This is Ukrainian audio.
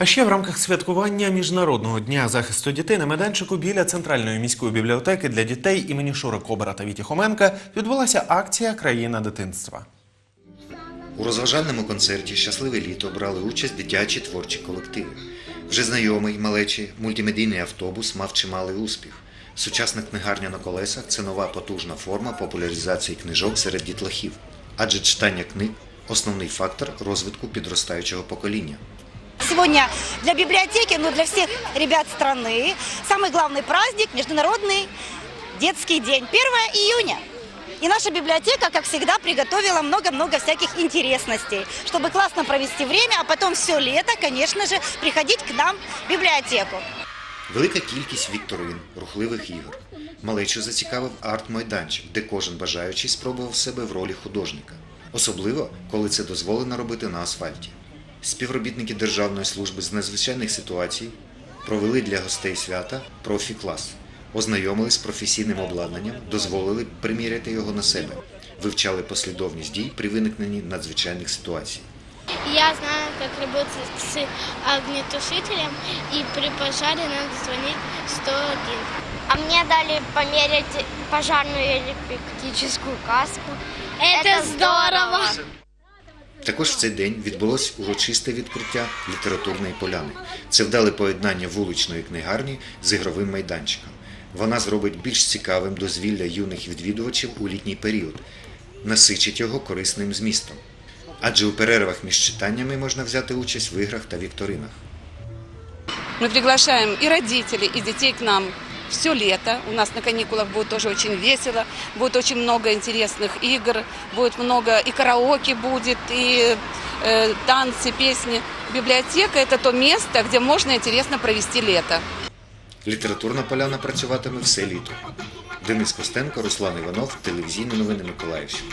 А ще в рамках святкування Міжнародного дня захисту дітей на майданчику біля центральної міської бібліотеки для дітей імені Шури Кобера та Віті Хоменка відбулася акція Країна дитинства. У розважальному концерті Щасливе літо брали участь дитячі творчі колективи. Вже знайомий малечі мультимедійний автобус мав чималий успіх. Сучасна книгарня на колесах це нова потужна форма популяризації книжок серед дітлахів, адже читання книг основний фактор розвитку підростаючого покоління Сегодня для библиотеки, ну для всех ребят страны, самый главный праздник – Международный детский день, 1 июня. И наша библиотека, как всегда, приготовила много-много всяких интересностей, чтобы классно провести время, а потом все лето, конечно же, приходить к нам в библиотеку. Велика кількість вікторин, рухливих ігор. Малечу зацікавив арт-майданчик, де кожен бажаючий спробував себе в ролі художника. Особливо, коли це дозволено робити на асфальті. Співробітники Державної служби з надзвичайних ситуацій провели для гостей свята профі-клас, ознайомились з професійним обладнанням, дозволили приміряти його на себе, вивчали послідовність дій при виникненні надзвичайних ситуацій. Я знаю, как работать с огнетушителем, и при пожаре надо звонить 101. А мне дали померить пожарную электрическую каску. Это здорово! Також в цей день відбулось урочисте відкриття літературної поляни. Це вдале поєднання вуличної книгарні з ігровим майданчиком. Вона зробить більш цікавим дозвілля юних відвідувачів у літній період, насичить його корисним змістом. Адже у перервах між читаннями можна взяти участь в іграх та вікторинах. Мы приглашаем и родителей, и детей к нам все лето. У нас на каникулах будет тоже очень весело, будет очень много интересных игр, будет много и караоке будет, и э, танцы, песни. Библиотека – это то место, где можно интересно провести лето. Літературна поляна працюватиме все літо. Денис Костенко, Руслан Іванов, телевізійні новини Миколаївщини.